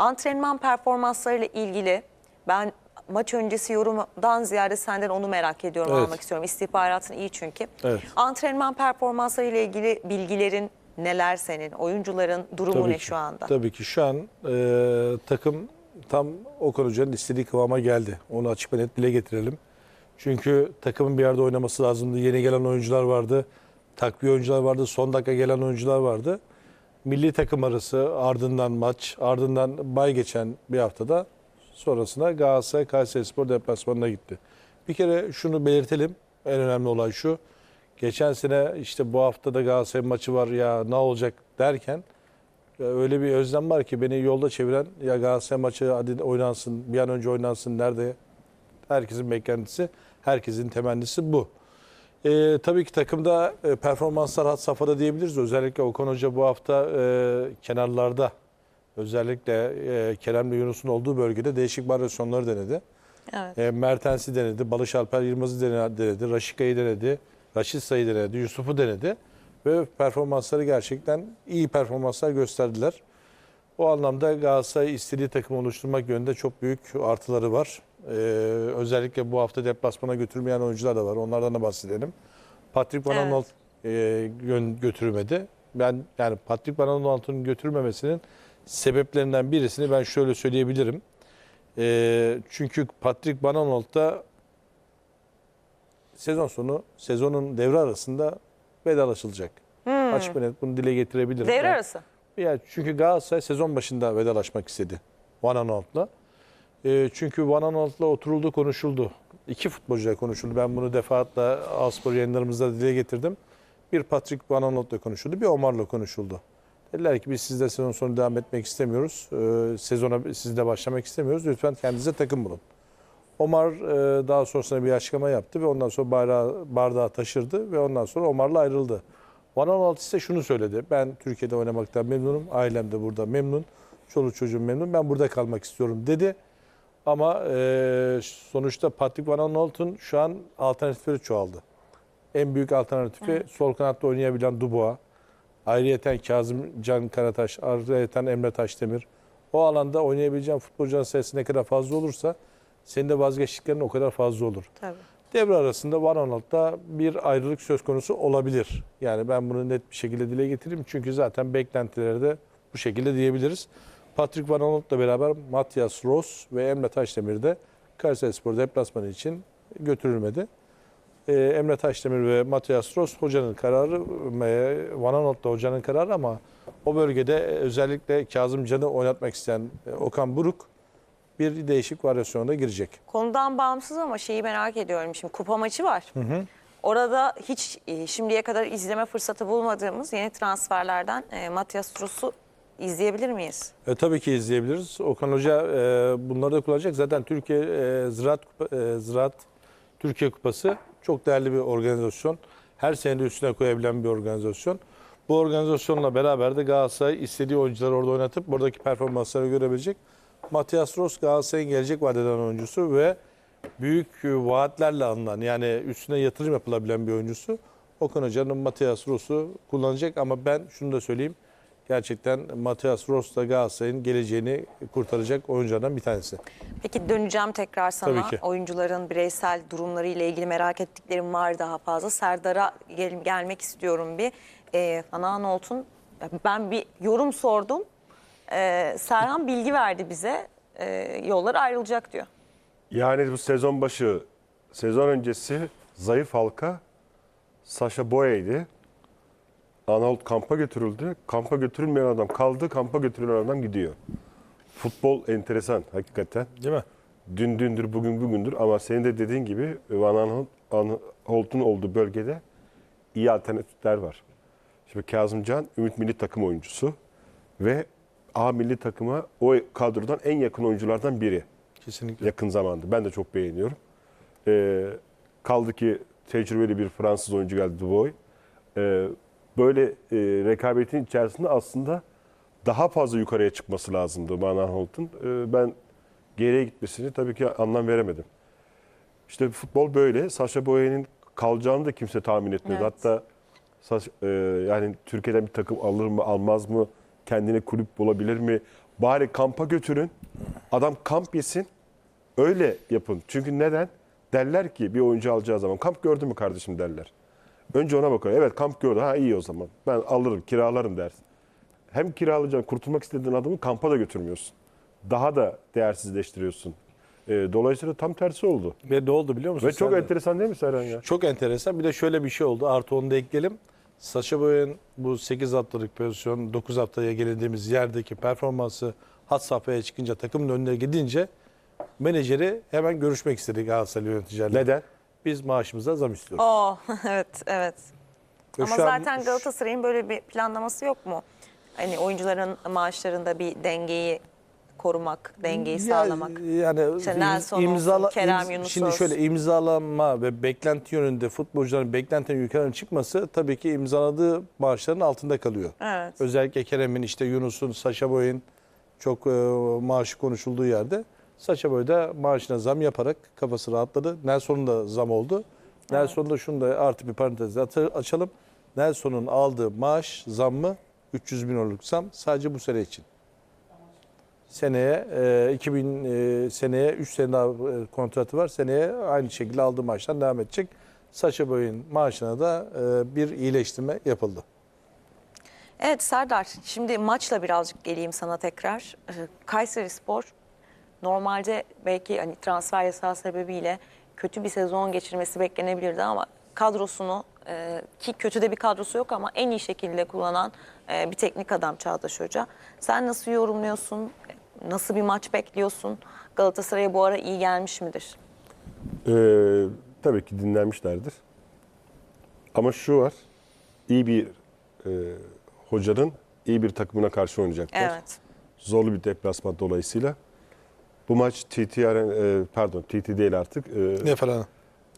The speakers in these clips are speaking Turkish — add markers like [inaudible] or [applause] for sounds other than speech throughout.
Antrenman performanslarıyla ilgili ben maç öncesi yorumdan ziyade senden onu merak ediyorum, Evet. almak istiyorum. İstihbaratın iyi çünkü. Evet. Antrenman performanslarıyla ilgili bilgilerin neler senin? Oyuncuların durumu ne ki, şu anda? Tabii ki şu an e, takım tam Okan Hoca'nın istediği kıvama geldi. Onu açık ve net dile getirelim. Çünkü takımın bir yerde oynaması lazımdı. Yeni gelen oyuncular vardı. Takviye oyuncular vardı. Son dakika gelen oyuncular vardı. Milli takım arası ardından maç, ardından bay geçen bir haftada sonrasında Galatasaray Kayserispor deplasmanına gitti. Bir kere şunu belirtelim. En önemli olay şu. Geçen sene işte bu hafta da Galatasaray maçı var ya ne olacak derken ya öyle bir özlem var ki beni yolda çeviren ya Galatasaray maçı hadi oynansın bir an önce oynansın nerede herkesin beklentisi herkesin temennisi bu. Ee, tabii ki takımda e, performanslar had safhada diyebiliriz. Özellikle Okan Hoca bu hafta e, kenarlarda özellikle e, Kerem'le Yunus'un olduğu bölgede değişik varyasyonları denedi. Evet. E, Mertens'i denedi, Balış Alper Yılmaz'ı denedi, denedi, Raşika'yı denedi, Raşit Say'ı denedi, Yusuf'u denedi. Ve performansları gerçekten iyi performanslar gösterdiler. O anlamda Galatasaray istediği takım oluşturmak yönünde çok büyük artıları var. Ee, özellikle bu hafta deplasmana götürmeyen oyuncular da var. Onlardan da bahsedelim. Patrick Van Evet. Aanholt e, gö- götürmedi. Ben yani Patrick Van Aanholt'un götürmemesinin sebeplerinden birisini ben şöyle söyleyebilirim. Ee, çünkü Patrick Van Aanholt da sezon sonu, sezonun devre arasında vedalaşılacak. Açık ve net bunu dile getirebilirim. Devre Yani- arası. ya çünkü Galatasaray sezon başında vedalaşmak istedi Van Aanholt'la. E, çünkü Van Aanholt'la oturuldu konuşuldu. İki futbolcuyla konuşuldu. Ben bunu defaatle Aspor yayınlarımızda dile getirdim. Bir Patrick Van Aanholt'la konuşuldu, bir Omar'la konuşuldu. Dediler ki biz sizde sezon sonu devam etmek istemiyoruz. E, sezona sizde başlamak istemiyoruz. Lütfen kendinize takım bulun. Omar e, daha sonrasında bir açıklama yaptı ve ondan sonra bayrağı, bardağı taşırdı ve ondan sonra Omar'la ayrıldı. Van Aanholt ise şunu söyledi. Ben Türkiye'de oynamaktan memnunum. Ailem de burada memnun. Çoluk çocuğum memnun. Ben burada kalmak istiyorum dedi. Ama e, sonuçta Patrick Van Aanholt'un şu an alternatifleri çoğaldı. En büyük alternatifi sol kanatta oynayabilen Dubois. Ayrıyeten Kazım Can Karataş, ayrıyeten Emre Taşdemir. O alanda oynayabileceğin futbolcuların sayısı ne kadar fazla olursa senin de vazgeçtiklerin o kadar fazla olur. Tabii. Devre arasında Van Aanholt'ta bir ayrılık söz konusu olabilir. Yani ben bunu net bir şekilde dile getireyim. Çünkü zaten beklentileri de bu şekilde diyebiliriz. Patrick Van Aanholt'la beraber Matias Ross ve Emre Taşdemir de Kayserispor deplasmanı için götürülmedi. Ee, Emre Taşdemir ve Matias Ross hocanın kararı, e, Van Aanholt da hocanın kararı ama o bölgede özellikle Kazım Can'ı oynatmak isteyen e, Okan Buruk bir değişik varyasyona girecek. Konudan bağımsız ama şeyi merak ediyorum. Şimdi kupa maçı var. Orada hiç e, şimdiye kadar izleme fırsatı bulmadığımız yeni transferlerden e, Matias Russ'u izleyebilir miyiz? E, tabii ki izleyebiliriz. Okan Hoca e, bunları da kullanacak. Zaten Türkiye e, Ziraat, e, Ziraat Türkiye Kupası çok değerli bir organizasyon. Her sene üstüne koyabilen bir organizasyon. Bu organizasyonla beraber de Galatasaray istediği oyuncuları orada oynatıp buradaki performansları görebilecek. Matias Ross Galatasaray'ın gelecek vadeden oyuncusu ve büyük vaatlerle alınan yani üstüne yatırım yapılabilen bir oyuncusu. Okan Hoca'nın Matias Ross'u kullanacak ama ben şunu da söyleyeyim. Gerçekten Matias Ross da Galatasaray'ın geleceğini kurtaracak oyunculardan bir tanesi. Peki döneceğim tekrar sana. Tabii ki. Oyuncuların bireysel durumları ile ilgili merak ettiklerim var daha fazla. Serdar'a gel- gelmek istiyorum bir. Ee, Van Aanholt'un ben bir yorum sordum. Ee, Serhan bilgi verdi bize. Ee, yollar ayrılacak diyor. Yani bu sezon başı, sezon öncesi zayıf halka Sasha Boye'ydi. Arnold kampa götürüldü. Kampa götürülmeyen adam kaldı, kampa götürülen adam gidiyor. Futbol enteresan hakikaten. Değil mi? Dün dündür, bugün bugündür ama senin de dediğin gibi Van Aanholt- Aanholt'un olduğu bölgede iyi alternatifler var. Şimdi Kazımcan Ümit Milli Takım oyuncusu ve A milli takıma o kadrodan en yakın oyunculardan biri Kesinlikle. yakın zamanda. Ben de çok beğeniyorum. Ee, kaldı ki tecrübeli bir Fransız oyuncu geldi Dubois. Ee, böyle e, rekabetin içerisinde aslında daha fazla yukarıya çıkması lazımdı Van Aanholt'un. Ee, ben geriye gitmesini tabii ki anlam veremedim. İşte futbol böyle. Sasha Boye'nin kalacağını da kimse tahmin etmedi. Evet. Hatta Saş- e, yani Türkiye'den bir takım alır mı almaz mı? Kendine kulüp bulabilir mi? Bari kampa götürün. Adam kamp yesin. Öyle yapın. Çünkü neden? Derler ki bir oyuncu alacağı zaman kamp gördü mü kardeşim derler. Önce ona bakıyor. Evet kamp gördü. Ha iyi o zaman. Ben alırım, kiralarım dersin. Hem kiralayacaksın, kurtulmak istediğin adamı kampa da götürmüyorsun. Daha da değersizleştiriyorsun. Ee, dolayısıyla tam tersi oldu. Ve ne oldu biliyor musun? Ve çok Serdar? enteresan değil mi Serhan ya? Çok enteresan. Bir de şöyle bir şey oldu. Artı onu da ekleyelim. Saşa Boy'un bu 8 haftalık pozisyon, 9 haftaya gelindiğimiz yerdeki performansı hat safhaya çıkınca takımın önüne gidince menajeri hemen görüşmek istedi Galatasaray yöneticilerle. Neden? Biz maaşımıza zam istiyoruz. Oh [laughs] evet evet. Ve Ama şu an- zaten Galatasaray'ın böyle bir planlaması yok mu? Hani oyuncuların maaşlarında bir dengeyi korumak, dengeyi Ya- sağlamak. Yani İşte im- Nelson olsun, Kerem Yunus Şimdi olsun. şöyle imzalanma ve beklenti yönünde futbolcuların beklentinin yukarı çıkması tabii ki imzaladığı maaşların altında kalıyor. Evet. Özellikle Kerem'in işte Yunus'un, Saşa Boy'un çok e, maaşı konuşulduğu yerde Saşa Boy da maaşına zam yaparak kafası rahatladı. Nelson'un da zam oldu. Nelson'da şunu da artı bir parantez açalım. Nelson'un aldığı maaş zammı 300 bin euroluk zam sadece bu sene için. Seneye e, 2000 e, seneye 3 sene daha e, kontratı var. Seneye aynı şekilde aldığı maaştan devam edecek. Saşa Boy'un maaşına da e, bir iyileştirme yapıldı. Evet Serdar, şimdi maçla birazcık geleyim sana tekrar. Kayseri Spor normalde belki hani transfer yasağı sebebiyle kötü bir sezon geçirmesi beklenebilirdi ama kadrosunu e, ki kötü de bir kadrosu yok ama en iyi şekilde kullanan e, bir teknik adam Çağdaş Hoca. Sen nasıl yorumluyorsun? Nasıl bir maç bekliyorsun? Galatasaray'a bu ara iyi gelmiş midir? Ee, tabii ki dinlenmişlerdir. Ama şu var. iyi bir e, hocanın iyi bir takımına karşı oynayacaklar. Evet. Zorlu bir deplasman dolayısıyla. Bu maç TT Arena, e, pardon TT değil artık. E, Ne falan?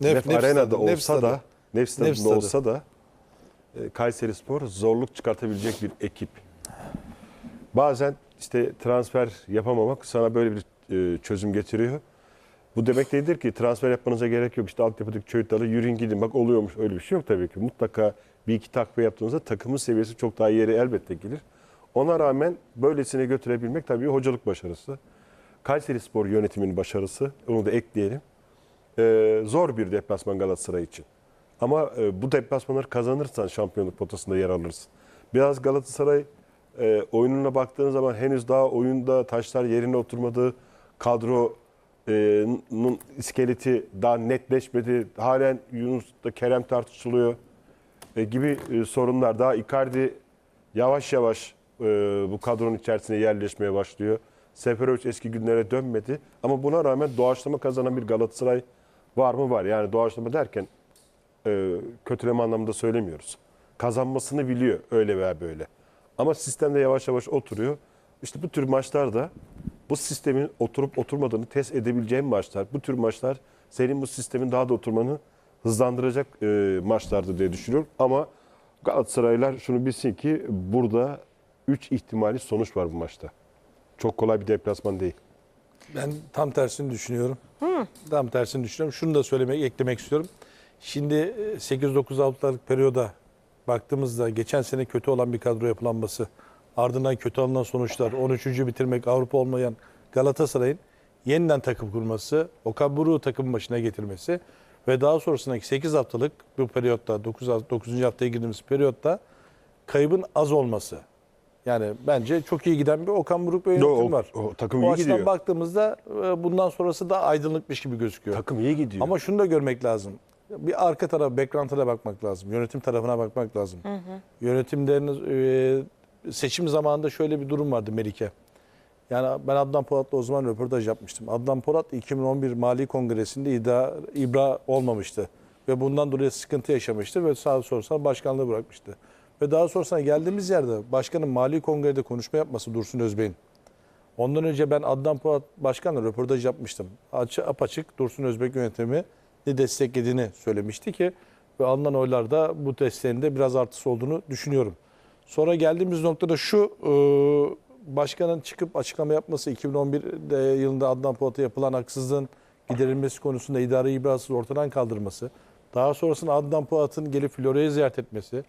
Nef, Arena'da olsa da, Nef Stadı'nda Nef Stadı. olsa da e, Kayseri Spor zorluk çıkartabilecek bir ekip. Bazen işte transfer yapamamak sana böyle bir çözüm getiriyor. Bu demek değildir ki transfer yapmanıza gerek yok. İşte altyapıdaki çocuklarla yürüyün gidin. Bak oluyormuş öyle bir şey yok tabii ki. Mutlaka bir iki takviye yaptığınızda takımın seviyesi çok daha yere elbette gelir. Ona rağmen böylesine götürebilmek tabii hocalık başarısı. Kayseri Spor yönetiminin başarısı. Onu da ekleyelim. Ee, zor bir deplasman Galatasaray için. Ama e, bu deplasmanları kazanırsan şampiyonluk potasında yer alırsın. Biraz Galatasaray e, oyununa baktığın zaman henüz daha oyunda taşlar yerine oturmadı. Kadronun iskeleti daha netleşmedi. Halen Yunus'ta Kerem tartışılıyor e, gibi e, sorunlar. Daha Icardi yavaş yavaş e, bu kadronun içerisine yerleşmeye başlıyor. Seferovic eski günlere dönmedi. Ama buna rağmen doğaçlama kazanan bir Galatasaray var mı? Var. Yani doğaçlama derken e, kötüleme anlamında söylemiyoruz. Kazanmasını biliyor öyle veya böyle. Ama sistemde yavaş yavaş oturuyor. İşte bu tür maçlarda bu sistemin oturup oturmadığını test edebileceğin maçlar. Bu tür maçlar senin bu sistemin daha da oturmanı hızlandıracak e, maçlardır diye düşünüyorum. Ama Galatasaraylar şunu bilsin ki burada 3 ihtimali sonuç var bu maçta. Çok kolay bir deplasman değil. Ben tam tersini düşünüyorum. Tam tersini düşünüyorum. Şunu da söylemek, eklemek istiyorum. Şimdi e, 8-9 haftalık periyoda baktığımızda geçen sene kötü olan bir kadro yapılanması, ardından kötü alınan sonuçlar, 13. bitirmek, Avrupa olmayan Galatasaray'ın yeniden takım kurması, Okan Buruk'u takım başına getirmesi ve daha sonrasındaki 8 haftalık bu periyotta, 9, 9. haftaya girdiğimiz periyotta kaybın az olması. Yani bence çok iyi giden bir Okan Buruk ve Yo, yönetim o- var. o takım o iyi gidiyor. baktığımızda e, bundan sonrası da aydınlıkmış gibi gözüküyor. Takım iyi gidiyor. Ama şunu da görmek lazım. Bir arka taraf, background'a da bakmak lazım. Yönetim tarafına bakmak lazım. Yönetimlerin e, seçim zamanında şöyle bir durum vardı Melike. Yani ben Adnan Polat'la o zaman röportaj yapmıştım. Adnan Polat 2011 Mali Kongresi'nde iddia, ibra olmamıştı. Ve bundan dolayı sıkıntı yaşamıştı ve sağ sonrasında başkanlığı bırakmıştı. Ve daha sonrasında geldiğimiz yerde başkanın Mali Kongre'de konuşma yapması Dursun Özbey'in. Ondan önce ben Adnan Polat Başkan'la röportaj yapmıştım. Açı, apaçık Dursun Özbek yönetimi de desteklediğini söylemişti ki ve alınan oylarda bu desteğinde biraz artısı olduğunu düşünüyorum. Sonra geldiğimiz noktada şu e, başkanın çıkıp açıklama yapması 2011 de- yılında Adnan Polat'a yapılan haksızlığın giderilmesi konusunda idari ibrasız ortadan kaldırması. Daha sonrasında Adnan Polat'ın gelip Florya'yı ziyaret etmesi.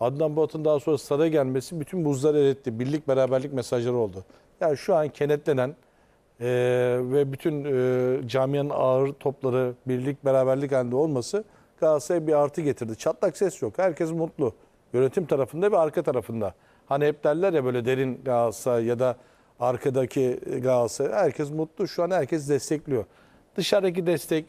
Adnan Bulat'ın daha sonra stada gelmesi bütün buzları eritti. Birlik beraberlik mesajları oldu. Yani şu an kenetlenen e, ve bütün e, camianın ağır topları birlik beraberlik halinde olması Galatasaray'a bir artı getirdi. Çatlak ses yok. Herkes mutlu. Yönetim tarafında ve arka tarafında. Hani hep derler ya böyle derin Galatasaray ya da arkadaki Galatasaray. Herkes mutlu. Şu an herkes destekliyor. Dışarıdaki destek,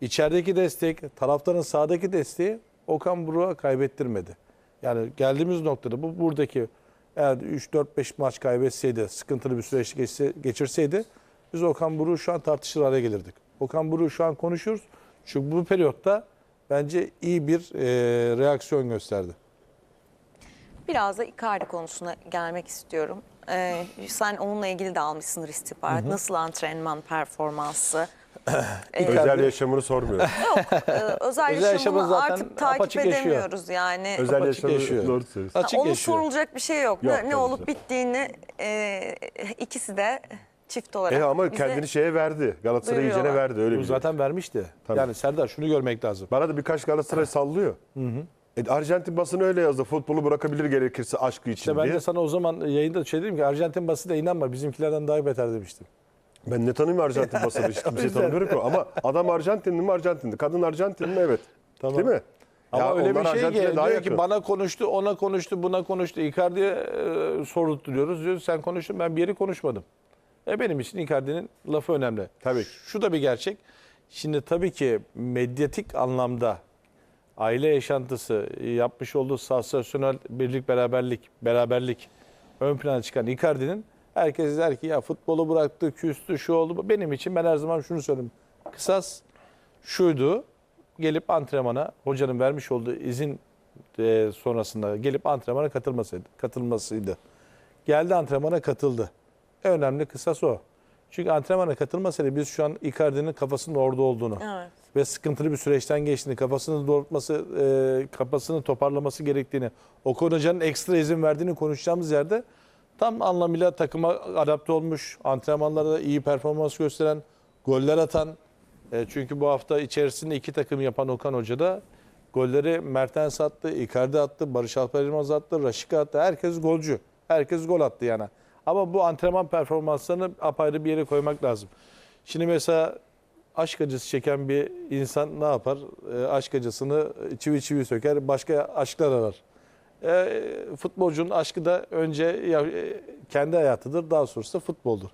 içerideki destek, taraftarın sahadaki desteği Okan Buruk'a kaybettirmedi. Yani geldiğimiz noktada bu buradaki eğer 3-4-5 maç kaybetseydi, sıkıntılı bir süreç geçirseydi biz Okan Buruk'u şu an tartışır hale gelirdik. Okan Buruk'u şu an konuşuyoruz. Çünkü bu periyotta bence iyi bir e, reaksiyon gösterdi. Biraz da Icardi konusuna gelmek istiyorum. Ee, sen onunla ilgili de almışsındır istihbarat. Nasıl antrenman performansı? Özel yaşamını sormuyorum. [laughs] Ee, özel, Özel yaşamını yaşamı zaten artık takip apaçık yaşıyor. edemiyoruz yani. Özel Açık yaşamını yaşıyor. doğru söylüyorsun. Ha, Açık Onun yaşıyor. sorulacak bir şey yok. Yok, ne, ne tabii olup ki. bittiğini e, ikisi de çift olarak E ama bize kendini şeye verdi. Galatasaray iyicene duyuruyorlar. verdi öyle Bu bir şey. zaten vermişti. Tabii. Yani Serdar şunu görmek lazım. Bana da birkaç Galatasaray sallıyor. E, Arjantin basını öyle yazdı. Futbolu bırakabilir gerekirse aşkı için İşte ben diye. de sana o zaman yayında şey dedim ki Arjantin basına inanma bizimkilerden daha beter demiştim. Ben ne tanıyayım Arjantin basını? Hiç [laughs] kimseyi tanımıyorum ki. Ama adam Arjantinli mi Arjantinli? Kadın Arjantinli mi? Evet. Tamam. Değil mi? Ama Ya öyle bir şey ki Arjantin'e daha diyor yakın. ki bana konuştu, ona konuştu, buna konuştu. Icardi'ye e, sorulturuyoruz. Diyor sen konuştun ben bir yeri konuşmadım. E benim için Icardi'nin lafı önemli. Tabii. Şu da bir gerçek. Şimdi tabii ki medyatik anlamda aile yaşantısı yapmış olduğu sansasyonel birlik beraberlik beraberlik ön plana çıkan Icardi'nin herkes der ki ya futbolu bıraktı, küstü, şu oldu. Benim için ben her zaman şunu söyleyeyim. Kısas şuydu. Gelip antrenmana hocanın vermiş olduğu izin e, sonrasında gelip antrenmana katılmasıydı. katılmasıydı. Geldi antrenmana katıldı. En önemli kısas o. Çünkü antrenmana katılmasaydı biz şu an Icardi'nin kafasının orada olduğunu Evet. ve sıkıntılı bir süreçten geçtiğini, kafasını doğrultması, e, kafasını toparlaması gerektiğini, Okan Hoca'nın ekstra izin verdiğini konuşacağımız yerde tam anlamıyla takıma adapte olmuş, antrenmanlarda iyi performans gösteren, goller atan, e, çünkü bu hafta içerisinde iki takım yapan Okan Hoca da golleri Mertens attı, Icardi attı, Barış Alper Yılmaz attı, Raşika attı. Herkes golcü. Herkes gol attı yani. Ama bu antrenman performanslarını apayrı bir yere koymak lazım. Şimdi mesela aşk acısı çeken bir insan ne yapar? E, aşk acısını çivi çivi söker, başka aşklar arar. E, futbolcunun aşkı da önce ya- e, kendi hayatıdır, daha sonrası futboldur.